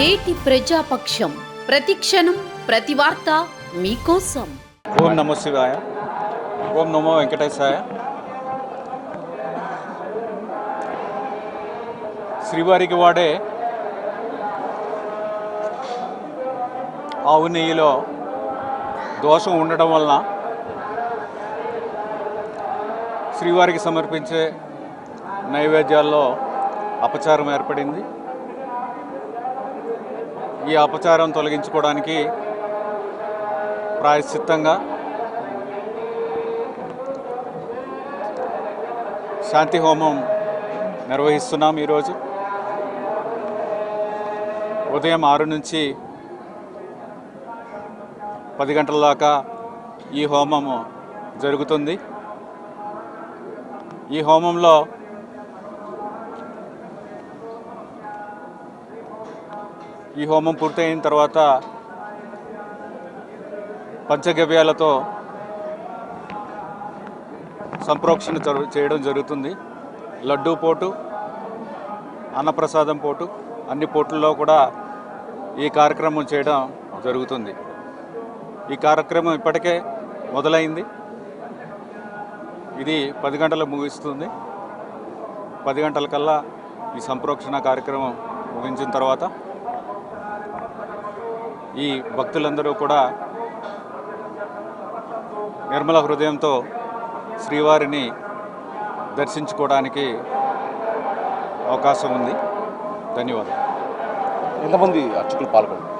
నేటి ప్రజాపక్షం. ప్రతిక్షణం ప్రతి వార్త మీకోసం. ఓం నమో శివాయ. ఓం నమో వెంకటేశాయ. శ్రీవారికి వాడే ఆవు నెయ్యిలో దోషం ఉండడం వలన శ్రీవారికి సమర్పించే నైవేద్యాల్లో అపచారం ఏర్పడింది. ఈ అపచారం తొలగించుకోవడానికి ప్రాయశ్చిత్తంగా శాంతి హోమం నిర్వహిస్తున్నాం ఈరోజు. ఉదయం ఆరు నుంచి పది గంటల దాకా ఈ హోమము జరుగుతుంది. ఈ హోమంలో ఈ హోమం పూర్తయిన తర్వాత పంచగవ్యాలతో సంప్రోక్షణ చేయడం జరుగుతుంది. లడ్డూ పోటు అన్నప్రసాదం పోటు అన్ని పోట్లలో కూడా ఈ కార్యక్రమం చేయడం జరుగుతుంది. ఈ కార్యక్రమం ఇప్పటికే మొదలైంది. ఇది పది గంటలకు ముగిస్తుంది. పది గంటల కల్లా ఈ సంప్రోక్షణ కార్యక్రమం ముగించిన తర్వాత ఈ భక్తులందరూ కూడా నిర్మల హృదయంతో శ్రీవారిని దర్శించుకోవడానికి అవకాశం ఉంది. ధన్యవాదాలు. ఎంతమంది అర్చకులు పాల్గొన్నారు?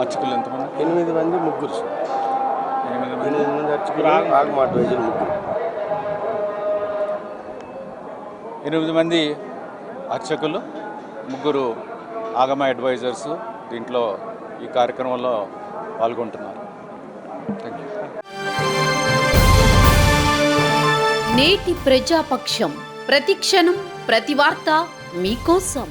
అర్చకులు ఎంతమంది? ఎనిమిది మంది ముగ్గురు. ఎనిమిది మంది? ఎనిమిది మంది అర్చకులు ఆగమ అడ్వైజర్ ముగ్గురు. ఎనిమిది మంది అర్చకులు ముగ్గురు ఆగమ అడ్వైజర్స్ దీంట్లో ఈ కార్యక్రమంలో పాల్గొంటున్నారు. థ్యాంక్ యూ నేటి ప్రజాపక్షం ప్రతిక్షణం ప్రతి వార్త మీకోసం.